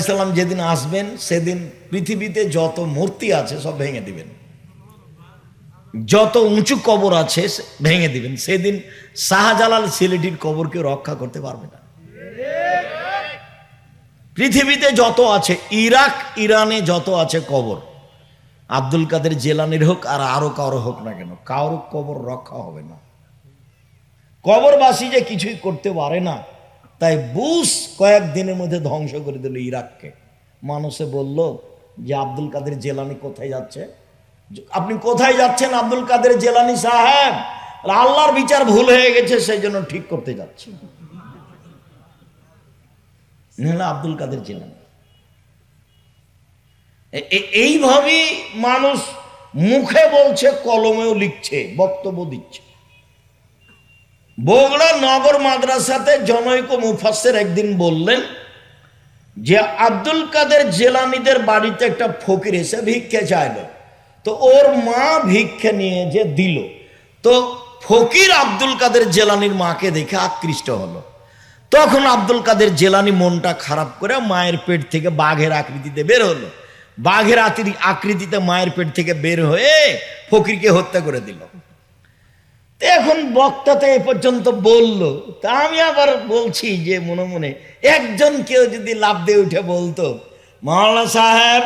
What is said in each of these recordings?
ইসলাম যেদিন আসবেন, সেদিন পৃথিবীতে যত মূর্তি আছে সব ভেঙে দিবেন। যত উঁচু কবর আছে ভেঙে দিবেন। সেদিন শাহজালাল সিলেটির কবরকে রক্ষা করতে পারবে না। পৃথিবীতে যত আছে, ইরাক, ইরানে যত আছে কবর, আব্দুল কাদের জেলানির হোক আর আরও কারও হোক না কেন, কারও কবর রক্ষা হবে না। কবরবাসী যে কিছুই করতে পারে না তাই বুশ কয়েক দিনের মধ্যে ধ্বংস করে দিল ইরাককে। মানুষে বলল যে, আব্দুল কাদের জেলানি কোথায় যাচ্ছে? আপনি কোথায় যাচ্ছেন, আব্দুল কাদের জেলানি সাহেব? আল্লাহর বিচার ভুল হয়ে গেছে সেই জন্য ঠিক করতে যাচ্ছে। আব্দুল কাদের জেলানি। এইভাবেই মানুষ মুখে বলছে, কলমেও লিখছে, বক্তব্য দিচ্ছে। বগুড়া নগর মাদ্রাসাতে জনৈক মুফাসের একদিন বললেন যে আব্দুল কাদের জেলানিদের বাড়িতে একটা ফকির এসে ভিক্ষে চাইলো। তো ওর মা ভিক্ষে নিয়ে যে দিল। তো ফকির আব্দুল কাদের জেলানির মাকে দেখে আকৃষ্ট হলো। তখন আব্দুল কাদের জেলানি মনটা খারাপ করে মায়ের পেট থেকে বাঘের আকৃতিতে বের হলো। বাঘের আকৃতিতে মায়ের পেট থেকে বের হয়ে ফকিরকে হত্যা করে দিল। এখন বক্তা তো এ পর্যন্ত বলল। তা আমি আবার বলছি যে মনে মনে, একজন কেউ যদি লাভ দিয়ে উঠে বলতো, মাওলানা সাহেব,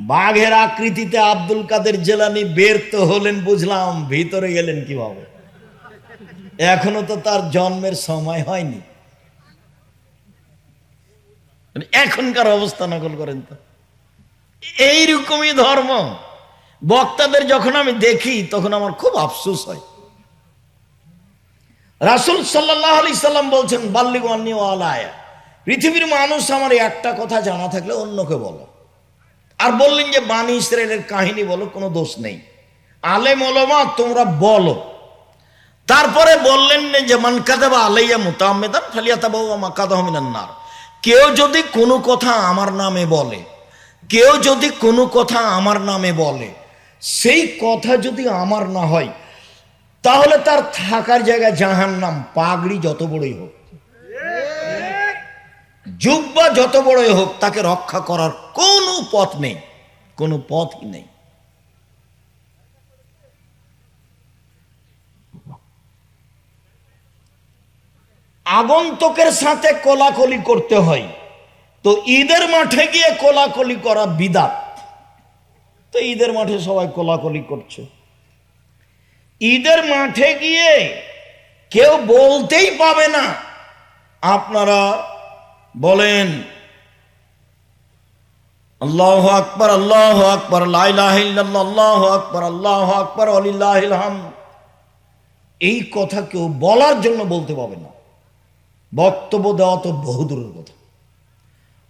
বাঘের আকৃতিতে আব্দুল কাদের জেলানি বের তো হলেন বুঝলাম, ভিতরে গেলেন কীভাবে? এখনও তো তার জন্মের সময় হয়নি। মানে এখনকার অবস্থা নকল করেন তো। এইরকমই ধর্ম। বক্তাদের যখন আমি দেখি, তখন আমার খুব আফসোস হয়। রাসুল সাল্লাহ আলি সাল্লাম বলছেন বাল্লিগান্নি আলায়া। পৃথিবীর মানুষ আমার একটা কথা জানা থাকলে অন্যকে বলো। আর বললেন যে বাণী ইসরায়েলের কাহিনী বলো, কোনো দোষ নেই। আলেম ওলমা, তোমরা বলো। তারপরে বললেন যে, মান কাদাবা আলাইয়া মুতামেদান ফালিয়াতাবাউ আমা কাদাহমিনান্নার কেউ যদি কোনো কথা আমার নামে বলে, কেউ যদি কোনো কথা আমার নামে বলে, সেই কথা যদি আমার না হয় তাহলে তার থাকার জায়গায় জাহান নাম পাগড়ি যত বড়ই হোক। জুব্বা যত বড়ই হোক, তাকে রক্ষা করার কোনো পথ নেই, কোনো পথই নেই। আগন্তকের সাথে কোলাকলি করতে হয়। তো ঈদের মাঠে গিয়ে কোলাকলি করা বিদাত। তো ঈদের মাঠে সবাই কোলাকলি করছে। ঈদের মাঠে গিয়ে কেউ বলতেই পাবে না। আপনারা বলেন, আল্লাহ আকবর আল্লাহ আকবর আল্লাহ আকবর আল্লাহ আকবর আলিল্লাহাম এই কথা কেউ বলার জন্য বলতে পাবে না। বক্তব্য দেওয়া তো বহুদূরের কথা।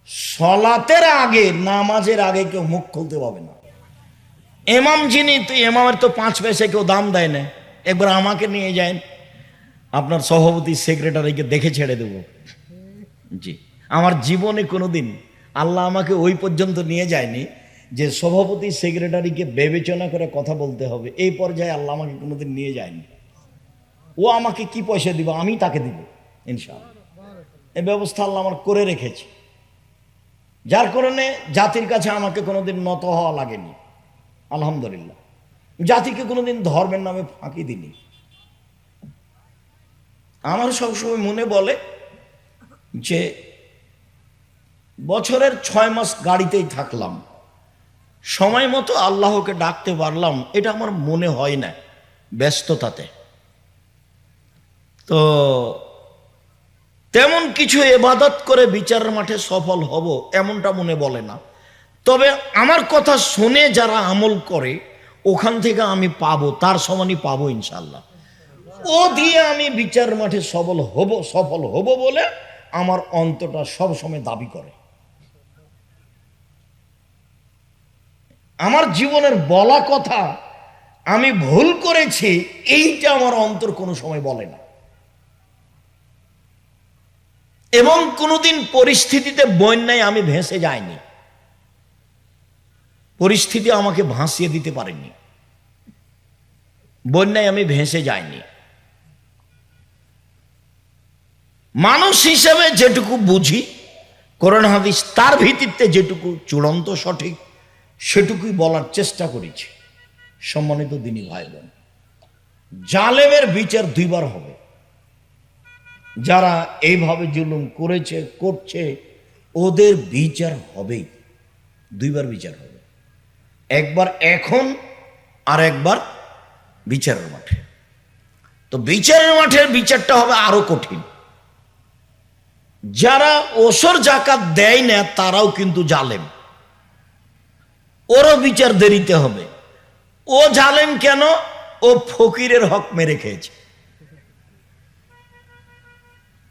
সলাতের আগে, নামাজের আগে কেউ মুখ খুলতে পাবে না। এমাম যিনি, তো এমামের তো পাঁচ পয়সা কেউ দাম দেয় না। একবার আমাকে নিয়ে যায় আপনার সভাপতি সেক্রেটারিকে দেখে ছেড়ে দেব। জি। আমার জীবনে কোনো দিন আল্লাহ আমাকে ওই পর্যন্ত নিয়ে যায়নি যে সভাপতি সেক্রেটারিকে বিবেচনা করে কথা বলতে হবে। এই পর্যায়ে আল্লাহ আমাকে কোনোদিন নিয়ে যায়নি। ও আমাকে কি পয়সা দিব? আমি তাকে দিব, ইনশাআল্লাহ। এই ব্যবস্থা আল্লাহ আমার করে রেখেছে। যার কারণে জাতির কাছে আমাকে কোনোদিন নত হওয়া লাগেনি। আলহামদুলিল্লাহ। জাতিকে কোনোদিন ধর্মের নামে ফাঁকি দিনি আমার সবসময় মনে বলে যে বছরের ছয় মাস গাড়িতেই থাকলাম। সময় মতো আল্লাহকে ডাকতে পারলাম, এটা আমার মনে হয় না ব্যস্ততাতে। তো তেমন কিছু এবাদত করে বিচারের মাঠে সফল হব, এমনটা মনে বলে না। তবে আমার কথা শুনে যারা আমল করে, ওখান থেকে আমি পাবো, তার সমানই পাবো ইনশাল্লাহ ও দিয়ে আমি বিচার মাঠে সফল হব সফল হব বলে আমার অন্তটা সব সময় দাবি করে। আমার জীবনের বলা কথা, আমি ভুল করেছি, এইটা আমার অন্তর কোনো সময় বলে না। এবং কোনোদিন পরিস্থিতিতে বন্যায় আমি ভেসে যাইনি। পরিস্থিতি আমাকে ভাসিয়ে দিতে পারেনি বন্যায় আমি ভেসে যাইনি। মানুষ হিসেবে যেটুকু বুঝি করোনা হাদিস তার ভিত্তিতে যেটুকু চূড়ান্ত সঠিক, সেটুকুই বলার চেষ্টা করেছি, সম্মানিত দিনী ভাই বোন জালেমের বিচার দুইবার হবে। যারা এইভাবে জুলুম করেছে, করছে, ওদের বিচার হবেই। দুইবার বিচার হবে। একবার এখন আর একবার বিচারের মাঠে। তো বিচারের মাঠের বিচারটা হবে আরও কঠিন। যারা ওসর জাকাত দেয় না, তারাও কিন্তু জালেম। ওরও বিচার দেরিতে হবে। ও জালেম কেন? ও ফকিরের হক মেরে খেয়েছে।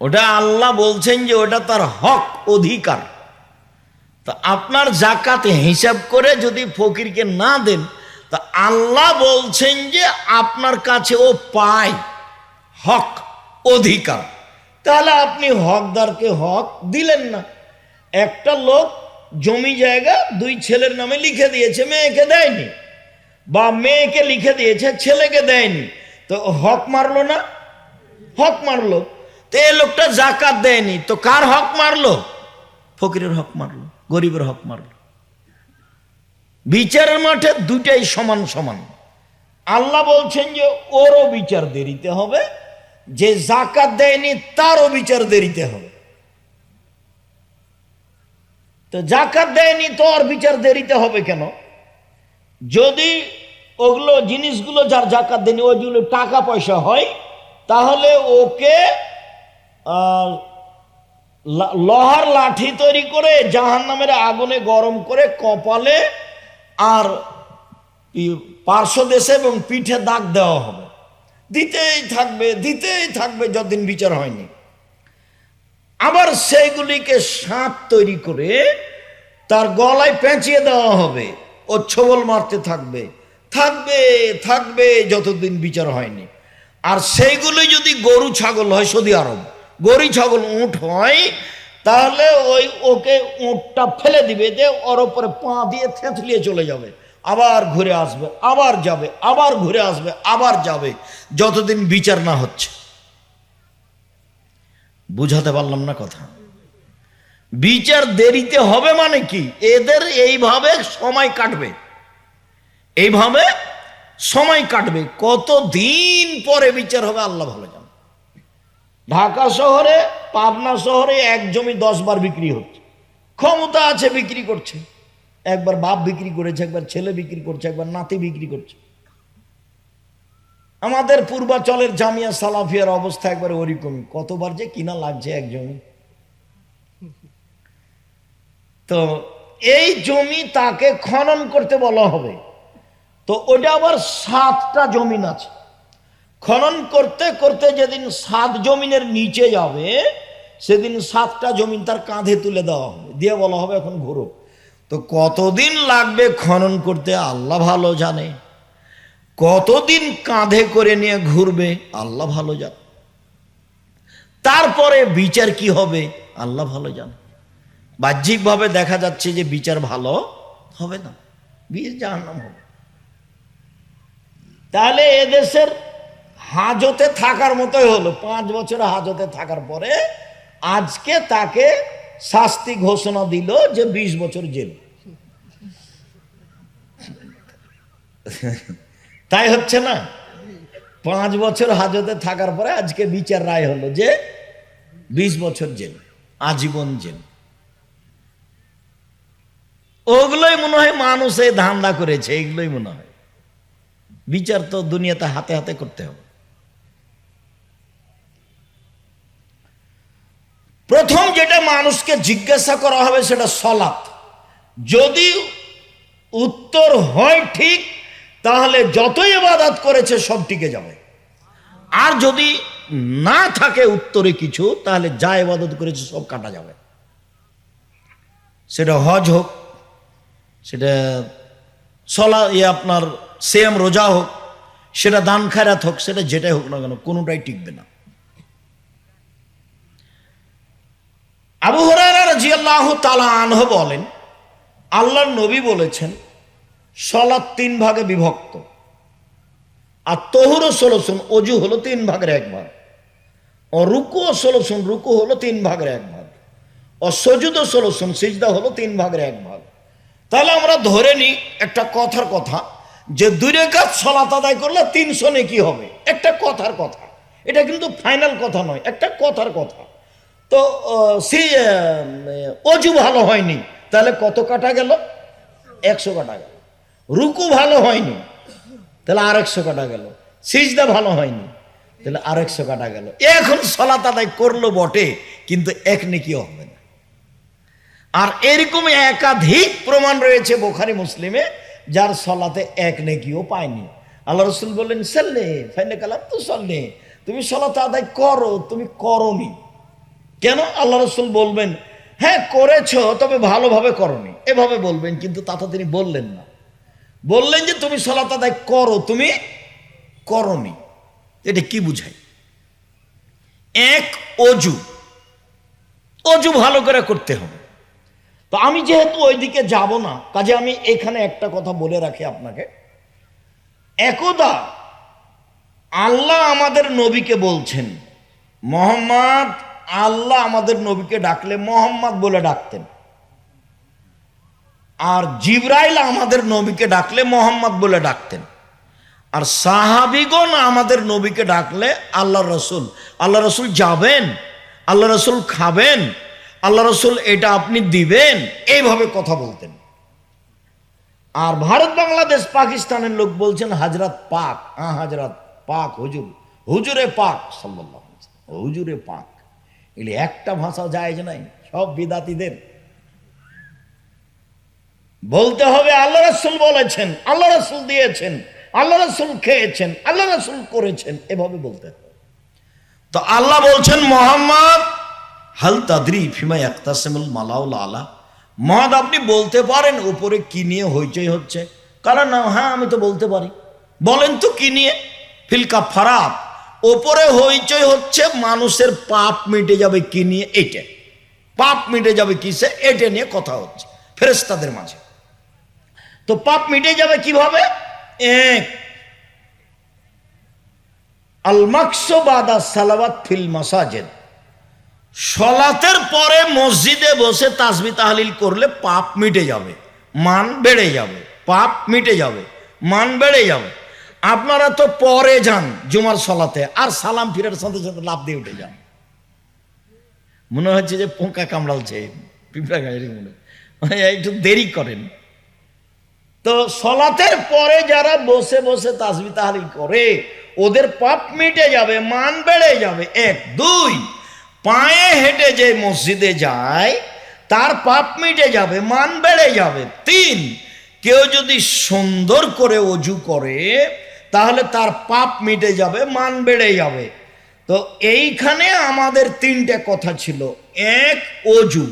ওটা আল্লাহ বলছেন যে ওটা তার হক, অধিকার। তা আপনার জাকাতে হিসাব করে যদি ফকিরকে না দেন, তা আল্লাহ বলছেন যে আপনার কাছে ও পায় হক, অধিকার। তাহলে আপনি হকদারকে হক দিলেন না। একটা লোক জমি জায়গা দুই ছেলের নামে লিখে দিয়েছে, মেয়েকে দেয়নি বা মেয়েকে লিখে দিয়েছে, ছেলেকে দেয়নি। তো হক মারলো না? হক মারলো। তো এই লোকটা জাকাত দেয়নি। তো কার হক মারলো? ফকিরের হক মারলো। গরিবের হক মারলো বিচারের মাঠে দুটাই সমান সমান। আল্লাহ বলছেন যে, ওরও বিচার দেরিতে হবে, যে জাকাত দেয়নি তারও বিচার দেরিতে হবে। তো জাকাত দেয়নি তো আর বিচার দেরিতে হবে কেন? যদি ওগুলো জিনিসগুলো যার জাকাত দেয়নি ওইগুলো টাকা পয়সা হয়, তাহলে ওকে লোহার লাঠি তৈরি করে জাহান নামের আগুনে গরম করে কপালে আর পার্শ্ব দেশে এবং পিঠে দাগ দেওয়া হবে। দিতেই থাকবে দিতেই থাকবে যতদিন বিচার হয়নি। আবার সেইগুলিকে সাপ তৈরি করে তার গলায় পেঁচিয়ে দেওয়া হবে ও ছবল মারতে থাকবে। থাকবে থাকবে যতদিন বিচার হয়নি। আর সেইগুলি যদি গরু, ছাগল হয় সৌদি আরব গরু ছাগল উঁট হয়, তাহলে ওই ওকে উঁটটা ফেলে দিবে যে ওর ওপরে পা দিয়ে থেঁতলিয়ে চলে যাবে। আবার ঘুরে আসবে, আবার যাবে, আবার ঘুরে আসবে, আবার যাবে, যতদিন বিচার না হচ্ছে। বুঝাতে পারলাম না কথা। বিচার দেরিতে হবে মানে কি? এদের এইভাবে সময় কাটবে। এইভাবে সময় কাটবে। কত দিন পরে বিচার হবে আল্লাহ ভালো জানে। ঢাকা শহরে, পাবনা শহরে এক জমি দশ বার বিক্রি হচ্ছে। ক্ষমতা আছে, বিক্রি করছে। একবার বাপ বিক্রি করেছে, একবার ছেলে বিক্রি করছে, একবার নাতি বিক্রি করছে। আমাদের পূর্বাচলের জামিয়া সালাফিয়ার অবস্থা একবার ওরকমই। কতবার যে কিনা লাগছে এক জমি। তো এই জমি তাকে খনন করতে বলা হবে। তো ওটা আবার সাতটা জমিন আছে। খনন করতে করতে যেদিন সাত জমিনের নিচে যাবে, সেদিন সাতটা জমিন তার কাঁধে তুলে দেওয়া হবে। দিয়ে বলা হবে এখন ঘুরো। তো কতদিন লাগবে খনন করতে আল্লাহ ভালো জানে। কতদিন কাঁধে করে নিয়ে ঘুরবে আল্লাহ ভালো জানে। তারপরে বিচার কি হবে আল্লাহ ভালো জানে। বাহ্যিকভাবে দেখা যাচ্ছে যে বিচার ভালো হবে না। বিয়ে জাহান্নাম হবে। তাহলে এদেশের হাজতে থাকার মতোই হলো। পাঁচ বছর হাজতে থাকার পরে আজকে তাকে শাস্তি ঘোষণা দিল যে বিশ বছর জেল। তাই হচ্ছে না? পাঁচ বছর হাজতে থাকার পরে আজকে বিচার রায় হলো যে বিশ বছর জেল, আজীবন জেল। ওগুলোই মনে হয় মানুষ এই ধান্দা করেছে, এগুলোই মনে হয়। বিচার তো দুনিয়াতে হাতে হাতে করতে হবে। প্রথম যেটা মানুষকে জিজ্ঞাসা করা হবে সেটা সলাৎ। যদি উত্তর হয় ঠিক, তাহলে যতই ইবাদত করেছে সব টিকে যাবে। আর যদি না থাকে উত্তরে কিছু, তাহলে যা ইবাদত করেছে সব কাটা যাবে। সেটা হজ হোক, সেটা সলা ইয়ে আপনার সেম রোজা হোক, সেটা দান খায়রাত হোক, সেটা যেটাই হোক না কেন, কোনোটাই টিকবে না। আবু হরারা তালা আনহ বলেন, আল্লাহর নবী বলেছেন, সলাৎ তিন ভাগে বিভক্ত। আর তহুরও ষোলোশন অজু হলো তিন ভাগের এক ভাগ। ও রুকু ও ষোলোশন রুকু হলো তিন ভাগের এক ভাগ। ও সজুদ ষোলোশন সিজদা হলো তিন ভাগের এক ভাগ। তাহলে আমরা ধরে নিই একটা কথার কথা, যে দুই রেখাত সলাত আদায় করলে তিনশো কি হবে। একটা কথার কথা। এটা কিন্তু ফাইনাল কথা নয়, একটা কথার কথা। তো সেই অজু ভালো হয়নি, তাহলে কত কাটা গেল? একশো কাটা গেল। রুকু ভালো হয়নি, তাহলে আর একশো কাটা গেল। সিজদা ভালো হয়নি, তাহলে আর একশো কাটা গেল। এখন সলাত আদায় করল বটে, কিন্তু এক নেকিও হবে না। আর এরকম একাধিক প্রমাণ রয়েছে বোখারি মুসলিমে, যার সলাতে এক নেকিও পায়নি। আল্লাহ রসুল বললেন, সাল্লে ফাইনে কালাম তো সাল্লে তুমি সলাতে আদায় করো, তুমি করনি। কেন আল্লাহ রসুল বলবেন হ্যাঁ করেছ, তবে ভালোভাবে করনি। এভাবে বলবেন, কিন্তু তা তো তিনি বললেন না। বললেন যে, তুমি সলাত আদায় করো, তুমি করনি। এটা কি বুঝায়? এক, অজু। অজু ভালো করে করতে হবে। তো আমি যেহেতু ওইদিকে যাব না, কাজে আমি এখানে একটা কথা বলে রাখি আপনাকে। একদা আল্লাহ আমাদের নবীকে বলছেন, মোহাম্মদ আল্লাহ আমাদের নবীকে ডাকলে মোহাম্মদ বলে ডাকতেন। আর জিব্রাইল আমাদের নবীকে ডাকলে মোহাম্মদ বলে ডাকতেন। আর সাহাবিগণ আমাদের নবীকে ডাকলে আল্লাহ রসুল। আল্লাহ রসুল যাবেন আল্লাহ রসুল খাবেন আল্লাহ রসুল এটা আপনি দিবেন, এইভাবে কথা বলতেন। আর ভারত, বাংলাদেশ, পাকিস্তানের লোক বলছেন হাজরাত পাক হ্যাঁ হাজরাত পাক, হুজুর, হুজুরে পাক ওয়াসাল্লাম। হুজুরে পাক। এগুলি একটা ভাষা যায় নাই, সব বিদাতিদের। বলতে হবে, আল্লাহ রসুল বলেছেন, আল্লাহ রসুল দিয়েছেন, আল্লাহ রসুল খেয়েছেন, আল্লাহ রসুল করেছেন, এভাবে বলতে তো আল্লাহ বলছেন, মোহাম্মদ, হাল তাদরি ফিমা একতাসেমুল মালাউল আলা। মহাদ আপনি বলতে পারেন, উপরে কি নিয়ে হইচই হচ্ছে। কারণ হ্যাঁ আমি তো বলতে পারি। বলেন তো কি নিয়ে? ফিলকা ফারাপ ওপরে হইচই হচ্ছে, মানুষের পাপ মিটে যাবে কি নিয়ে? এইটা। পাপ মিটে যাবে কিসে? এটা নিয়ে কথা হচ্ছে ফেরেস্তাদের মাঝে। তো পাপ মিটে যাবে কীভাবে? এক আল মাকসবাদা সালাবাত ফিল মাসাজেদ। সলাতের পরে মসজিদে বসে তাসবি তাহলিল করলে পাপ মিটে যাবে, মান বেড়ে যাবে, পাপ মিটে যাবে, মান বেড়ে যাবে। আপনারা তো পরে যান জুমার সলাতে, আর সালাম ফিরার সাথে সাথে লাভ দিয়ে উঠে যান। মনে হচ্ছে যে পোকা কামড়ালছে পিঁপড়া গাড়ি মনে মানে একটু দেরি করেন। তো সলাতের পরে যারা বসে বসে তাসবি তাহলিল করে, ওদের পাপ মিটে যাবে, মান বেড়ে যাবে। এক, দুই, পায়ে হেঁটে যে মসজিদে যায়, তার পাপ মিটে যাবে, মান বেড়ে যাবে। তিন, কেউ যদি সুন্দর করে অজু করে তাহলে তার পাপ মিটে যাবে, মান বেড়ে যাবে। তো এইখানে আমাদের তিনটে কথা ছিল। এক, অজু।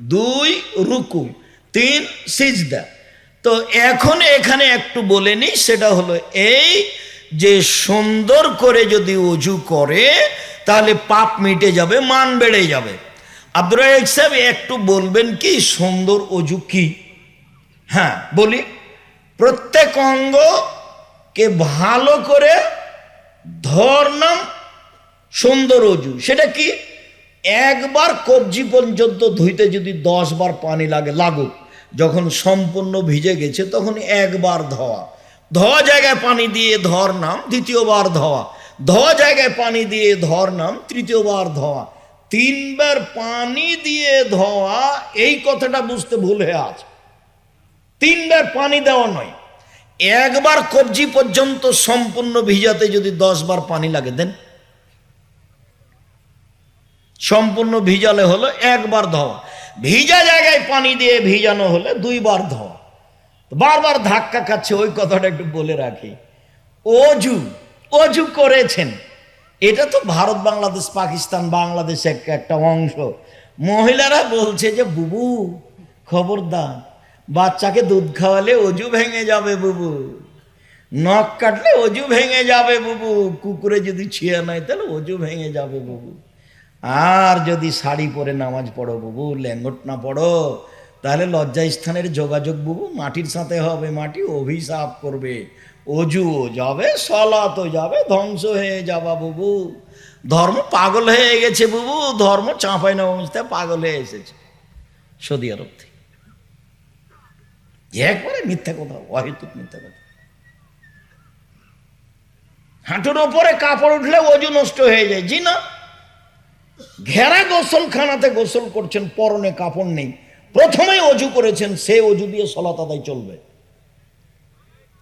দুই, রুকু। তিন, সিজদা। তো এখন এখানে একটু বলে নি, সেটা হলো এই যে সুন্দর করে যদি অজু করে, তাহলে পাপ মিটে যাবে, মান বেড়ে যাবে। আব্দুর সাহেব একটু বলবেন কি, সুন্দর অজু কি? হ্যাঁ বলি। প্রত্যেক অঙ্গকে ভালো করে ধরনাম সুন্দর অজু সেটা কি? একবার কবজি পর্যন্ত ধুইতে যদি দশ বার পানি লাগে, লাগুক। যখন সম্পূর্ণ ভিজে গেছে, তখন একবার ধোয়া। ধোয়া জায়গায় পানি দিয়ে ধর নাম দ্বিতীয়বার ধোয়া। ধোয়া জায়গায় পানি দিয়ে ধর নাম তৃতীয়বার ধোয়া। তিনবার পানি দিয়ে ধোয়া, এই কথাটা বুঝতে ভুল হয়ে আছে। তিনবার পানি দেওয়া নয়। একবার কবজি পর্যন্ত সম্পূর্ণ ভিজাতে যদি দশ বার পানি লাগে, দেন। সম্পূর্ণ ভিজালে হলো একবার ধোয়া। ভিজা জায়গায় পানি দিয়ে ভিজানো হলে দুইবার ধোয়া। বারবার ধাক্কা খাচ্ছে, ওই কথাটা একটু বলে রাখি। অজু অজু করেছেন। এটা তো ভারত, বাংলাদেশ, পাকিস্তান, বাংলাদেশ এক- একটা অংশ। মহিলারা বলছে যে, বুবু, খবরদার। বাচ্চাকে দুধ খাওয়ালে অজু ভেঙে যাবে বুবু। নখ কাটলে অজু ভেঙে যাবে বুবু। কুকুরে যদি ছিঁড়ে নেয়, তাহলে অজু ভেঙে যাবে বুবু। আর যদি শাড়ি পরে নামাজ পড়ো বুবু ল্যাঙ্গট না পড়ো, তাহলে লজ্জা স্থানের যোগাযোগ বুবু মাটির সাথে হবে। মাটি অভিশাপ করবে। অজুও যাবে সলাতও যাবে, ধ্বংস হয়ে যাবা বুবু। ধর্ম পাগল হয়ে গেছে বুবু। ধর্ম চাঁপাই না পাগল হয়ে এসেছে। সৌদি আরব একবারে মিথ্যা কথা, অহেতুক মিথ্যা কথা। হাঁটুর ওপরে কাপড় উঠলে ওজু নষ্ট হয়ে যায়। জি না ঘেরা গোসলখানাতে গোসল করছেন, পরনে কাপড় নেই। প্রথমে অজু করেছেন, সে অজু দিয়ে সলাত আদায় চলবে।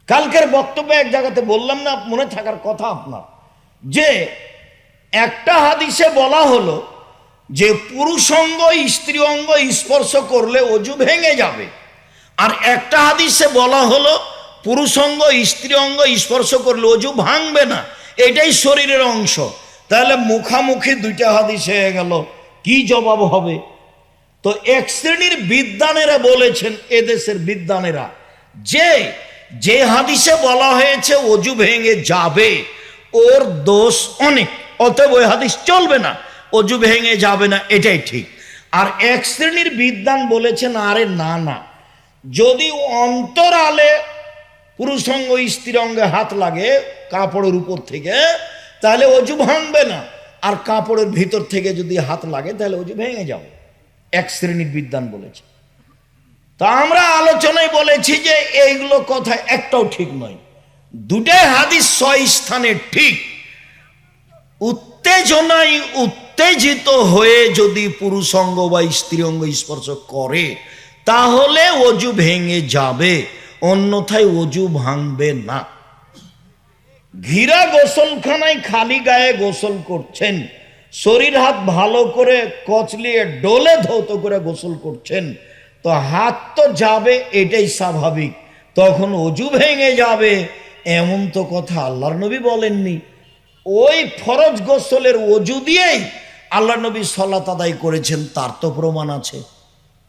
কালকের বক্তব্যে এক জায়গাতে বললাম না, মনে থাকার কথা আপনার। যে একটা হাদিসে বলা হলো যে পুরুষ অঙ্গ স্ত্রী অঙ্গ স্পর্শ করলে অজু ভেঙে যাবে। আর একটা হাদিসে বলা হলো, পুরুষ অঙ্গ, স্ত্রী অঙ্গ স্পর্শ করলে অজু ভাঙবে না, এটাই শরীরের অংশ। তাহলে মুখামুখি দুইটা হাদিস হয়ে গেল, কি জবাব হবে? তো এক শ্রেণির বিদ্বানেরা বলেছেন এদেশের বিদ্বানেরা, যে যে হাদিসে বলা হয়েছে অজু ভেঙে যাবে, ওর দোষ অনেক, অতএব ওই হাদিস চলবে না, অজু ভেঙে যাবে না, এটাই ঠিক। আর এক শ্রেণির বিদ্বান বলেছেন, আরে না না যদি অন্তরালে পুরুষঙ্গ স্ত্রী অঙ্গে হাত লাগে কাপড়ের উপর থেকে, তাহলে অজু ভাঙবে না। আর কাপড়ের ভিতর থেকে যদি হাত লাগে, তাহলে অজু ভেঙে যাবে। এক শ্রেণির বিদ্বান বলেছে। তা আমরা আলোচনায় বলেছি যে এইগুলো কথা একটাও ঠিক নয়। দুটাই হাদিস ছয় স্থানে ঠিক। উত্তেজনায় উত্তেজিত হয়ে যদি পুরুষঙ্গ বা স্ত্রী অঙ্গ স্পর্শ করে তাহলে অজু ভেঙে যাবে, অন্যথায় অজু ভাঙবে না। ঘিরা গোসলখানায় খালি গায়ে গোসল করছেন, শরীর হাত ভালো করে কচলিয়ে ডোলে ধৌত করে গোসল করছেন, তো হাত তো যাবে, এটাই স্বাভাবিক। তখন অজু ভেঙে যাবে, এমন তো কথা আল্লাহর নবী বলেননি। ওই ফরজ গোসলের অজু দিয়েই আল্লাহ নবী সলাত আদায় করেছেন, তার তো প্রমাণ আছে।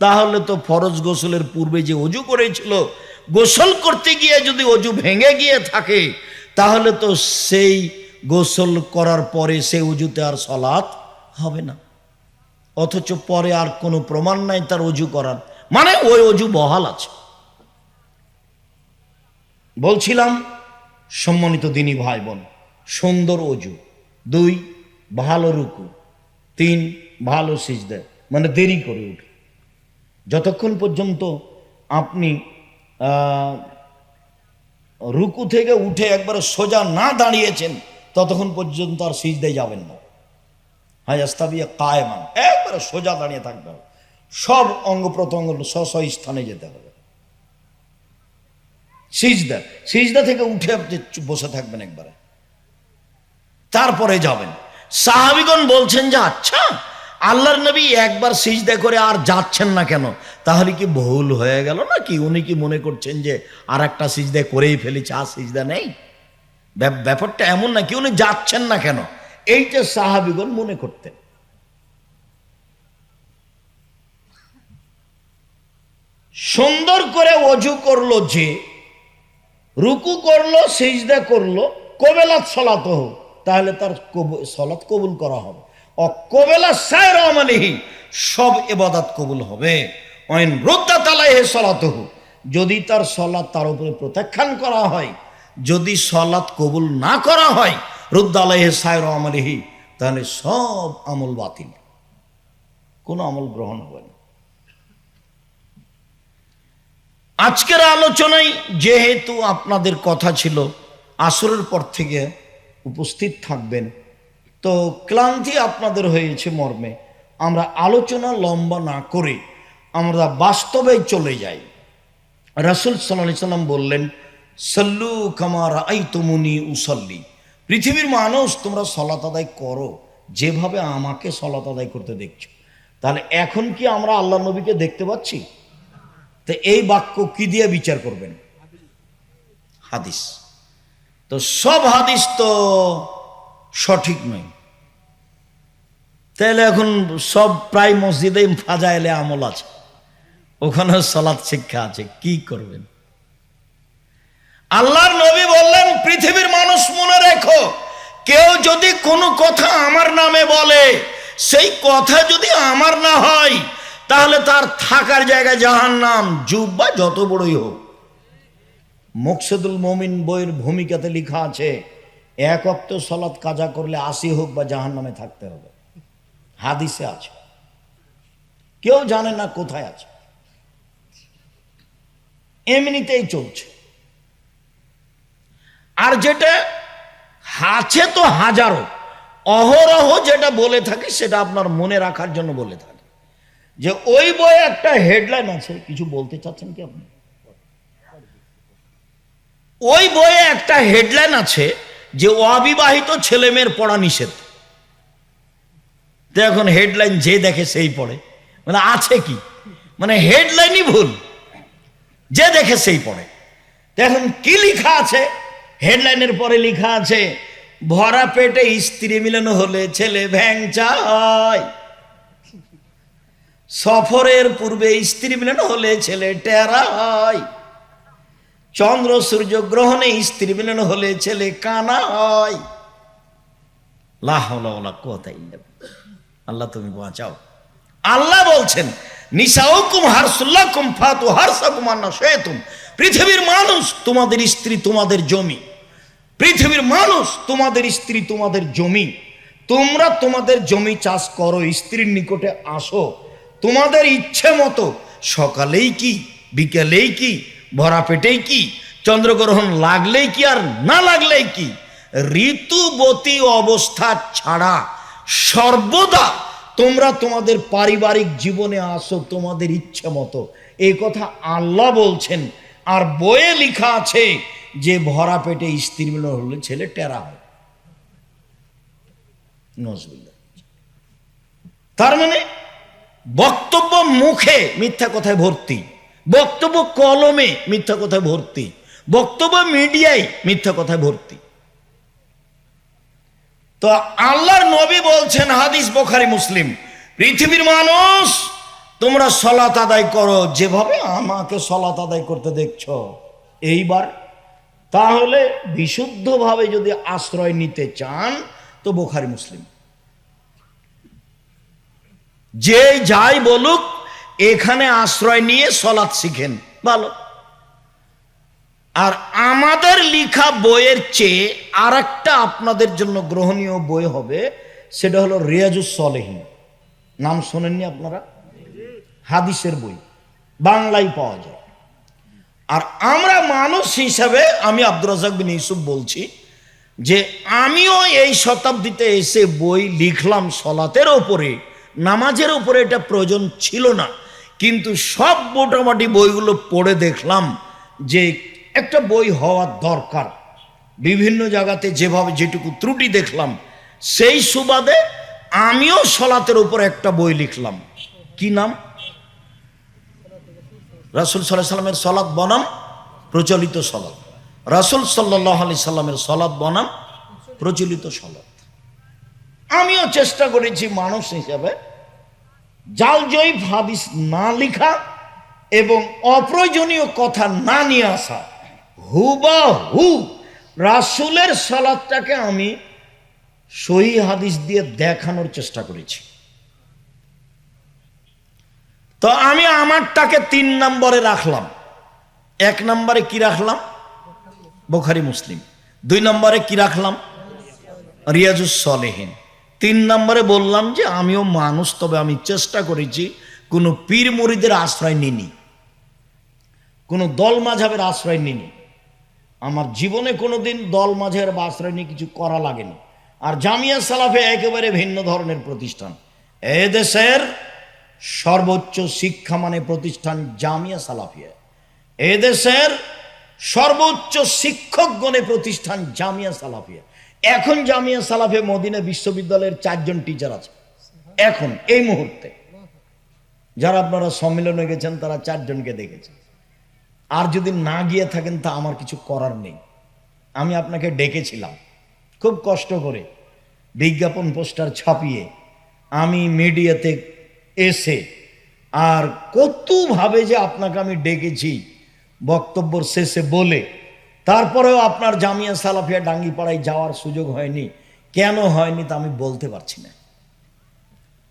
তাহলে তো ফরজ গোসলের পূর্বে যে অজু করেছিল, গোসল করতে গিয়ে যদি অজু ভেঙে গিয়ে থাকে, তাহলে তো সেই গোসল করার পরে সে অজুতে আর সলাৎ হবে না। অথচ পরে আর কোনো প্রমাণ নাই তার অজু করার। মানে ওই অজু বহাল আছে। বলছিলাম, সম্মানিত দিনী ভাই বোন সুন্দর অজু। দুই, ভালো রুকু। তিন, ভালো সিজদা। মানে দেরি করে উঠে। যতক্ষণ পর্যন্ত আপনি রুকু থেকে উঠে একবারে সোজা না দাঁড়িয়েছেন, ততক্ষণ পর্যন্ত আর সিজদায় যাবেন না। হাই আস্তাবিয়া কায়মান। একবারে সোজা দাঁড়িয়ে থাকতে হবে। সব অঙ্গ প্রত্যঙ্গ স্থানে যেতে হবে। সিজদা সিজদা থেকে উঠে আপনি বসে থাকবেন একবারে। তারপরে যাবেন। সাহাবিগণ বলছেন যে আচ্ছা আল্লাহর নবী একবার সিজদা করে আর যাচ্ছেন না কেন? তাহলে কি ভুল হয়ে গেল নাকি? উনি কি মনে করছেন যে আর একটা সিজদা করেই ফেলেছে, আর সিজদা নেই? ব্যাপারটা এমন না কি উনি যাচ্ছেন না কেন? এইটা সাহাবিগণ মনে করতেন। সুন্দর করে অজু করল যে, রুকু করল, সিজদা করল, কবেলাত সলাত হোক, তাহলে তার সলাত কবুল করা হবে। অকবেলা সায়র আমালিহি সব এবাদাত কবুল হবে। অইন রুদ্দা তালাইহে সলাত হোক যদি তার সলাৎ তার উপরে প্রত্যাখ্যান করা হয়, যদি সলাৎ কবুল না করা হয় রুদ্দালাইহে সায়র আমালিহি তাহলে সব আমল বাতিল। কোনো আমল গ্রহণ হবে না। আজকের আলোচনায় যেহেতু আপনাদের কথা ছিল, আসরের পর থেকে উপস্থিত থাকবেন তো ক্লান্তি আপনাদের হয়েছে মর্মে। আমরা আলোচনা লম্বা না করে আমরা বাস্তবে চলে যাই। রাসুল সাল্লাহ সাল্লাম বললেন, সল্লু কামার আই তুমুনি উসল্লি। পৃথিবীর মানুষ, তোমরা সলাত আদায় করো, যেভাবে আমাকে সলাত আদায় করতে দেখছ। তাহলে এখন কি আমরা আল্লাহ নবীকে দেখতে পাচ্ছি? তো এই বাক্য কি দিয়ে বিচার করবেন? হাদিস। তো সব হাদিস তো সঠিক নয়। তাহলে এখন সব প্রায় মসজিদে ফাজাইলে আমল আছে। ওখানে সালাদ শিক্ষা আছে, কি করবেন? আল্লাহর নবী বললেন, পৃথিবীর মানুষ মনে রেখো, কেউ যদি কোনো কথা আমার নামে বলে, সেই কথা যদি আমার না হয়, তাহলে তার থাকার জায়গায় জাহান নাম বা যত বড়ই হোক। মুকসেদুল মমিন বইয়ের ভূমিকাতে লেখা আছে, এক অক্ত সলাৎ কাজা করলে আসি হোক বা জাহান নামে থাকতে হবে। হাদিসে আছে। কেউ জানে না কোথায় আছে। এমনিতেই চলছে। আর যেটা আছে তো হাজারো। অহরহ যেটা বলে থাকি, সেটা আপনার মনে রাখার জন্য বলে থাকি। যে ওই বইয়ে একটা হেডলাইন আছে। কিছু বলতে চাচ্ছেন কি আপনি? ওই বইয়ে একটা হেডলাইন আছে যে অবিবাহিত ছেলে মেয়ের পড়া নিষেধ। তো এখন হেডলাইন যে দেখে সেই পড়ে। মানে আছে কি? মানে হেডলাইনই ভুল। যে দেখে সেই পড়ে। তো এখন কি লেখা আছে? হেডলাইনের পরে লেখা আছে, ভরা পেটে স্ত্রী মিলন হলে ছেলে ভ্যাংচা হয় সফরের পূর্বে স্ত্রী মিলন হলে ছেলে টেরা হয় চন্দ্র সূর্য গ্রহণে স্ত্রী মিলন হলে ছেলে কানা হয় লাহলা কথা আল্লাহ তুমি বাঁচাও। আল্লাহ বলছেন পৃথিবীর মানুষ তোমাদের স্ত্রী তোমাদের জমি। পৃথিবীর মানুষ তোমাদের স্ত্রী তোমাদের জমি। তোমরা তোমাদের জমি চাষ করো, স্ত্রীর নিকটে আসো। তোমাদের ইচ্ছে মতো সকালেই কি, বিকেলেই কি, ভরা পেটেই কি, চন্দ্রগ্রহণ লাগলেই কি আর না লাগলেই কি, ঋতুবতী অবস্থা ছাড়া সর্বদা তোমরা তোমাদের পারিবারিক জীবনে আসো তোমাদের ইচ্ছে মতো। এই কথা আল্লাহ বলছেন। আর বইয়ে লেখা আছে যে ভরা পেটে স্ত্রী মিলন হলে ছেলে টেরা হয়। তার মানে বক্তব্য মুখে মিথ্যা কথায় ভর্তি। বক্তব্য কলমে মিথ্যা কথায় ভর্তি। বক্তব্য মিডিয়ায় মিথ্যা কথায় ভর্তি। তো আল্লাহর নবী বলছেন, হাদিস বোখারি, মুসলিম, পৃথিবীর মানুষ, তোমরা সলাত আদায় করো, যেভাবে আমাকে সলাত আদায় করতে দেখছ, এইবার। তাহলে বিশুদ্ধভাবে যদি আশ্রয় নিতে চান, তো বোখারি, মুসলিম। যে যাই বলুক, এখানে আশ্রয় নিয়ে সলাৎ শিখেন, ভালো। আর আমাদের লিখা বইয়ের চেয়ে আর একটা আপনাদের জন্য গ্রহণীয় বই হবে, সেটা হলো রিয়াজুস সলেহীন। নাম শোনেননি আপনারা? হাদিসের বই। বাংলায় পাওয়া যায়। আর আমরা মানুষ হিসাবে, আমি আব্দুর রাজাক বিন ইউসুফ বলছি, যে আমিও এই শতাব্দীতে এসে বই লিখলাম সলাতের ওপরে, নামাজের ওপরে এটা প্রয়োজন ছিল না। কিন্তু সব মোটামুটি বইগুলো পড়ে দেখলাম যে একটা বই হওয়ার দরকার। বিভিন্ন জায়গাতে যেভাবে যেটুকু ত্রুটি দেখলাম, সেই সুবাদে আমিও সলাতের উপর একটা বই লিখলাম। কি নাম? রাসুল সাল্লাহ সাল্লামের সলাৎ বনাম, প্রচলিত সলাদ রাসুল সাল্লাহ আলি সাল্লামের সলাৎ বনাম, প্রচলিত সলাদ আমিও চেষ্টা করেছি মানুষ হিসাবে জাল জয়ীফ হাদিস না লিখা এবং অপ্রয়োজনীয় কথা না নিয়ে আসা। হুবা হু রাসুলের সলাদটাকে আমি সহি হাদিস দিয়ে দেখানোর চেষ্টা করেছি। তো আমি আমারটাকে তিন নম্বরে রাখলাম। এক নম্বরে কি রাখলাম? বোখারি মুসলিম। দুই নম্বরে কি রাখলাম? রিয়াজুস সলেহীন। তিন নম্বরে বললাম যে আমিও মানুষ, তবে আমি চেষ্টা করেছি কোনো পীর মুড়িদের আশ্রয় নিনি কোনো দল মাঝাবের আশ্রয় নিনি আমার জীবনে কোনো দিন দল মাঝের বা নিয়ে কিছু করা লাগেনি। আর জামিয়া সালাফে একেবারে ভিন্ন ধরনের প্রতিষ্ঠান। এ দেশের সর্বোচ্চ শিক্ষা মানে প্রতিষ্ঠান জামিয়া সালাফিয়া। এ দেশের সর্বোচ্চ শিক্ষকগণে প্রতিষ্ঠান জামিয়া সালাফিয়া। এখন জামিয়া সালাফে মদিনা বিশ্ববিদ্যালয়ের চারজন টিচার আছে। এখন, এই মুহূর্তে। যারা আপনারা সম্মেলনে গেছেন, তারা চারজনকে দেখেছেন। আর যদি না গিয়ে থাকেন, তা আমার কিছু করার নেই। আমি আপনাকে ডেকেছিলাম। খুব কষ্ট করে বিজ্ঞাপন পোস্টার ছাপিয়ে আমি মিডিয়াতে এসে আর কতভাবে যে আপনাকে আমি ডেকেছি বক্তব্যর শেষে বলে, তারপরেও আপনার জামিয়া সালাফিয়া ডাঙ্গিপাড়ায় যাওয়ার সুযোগ হয়নি। কেন হয়নি তা আমি বলতে পারছি না।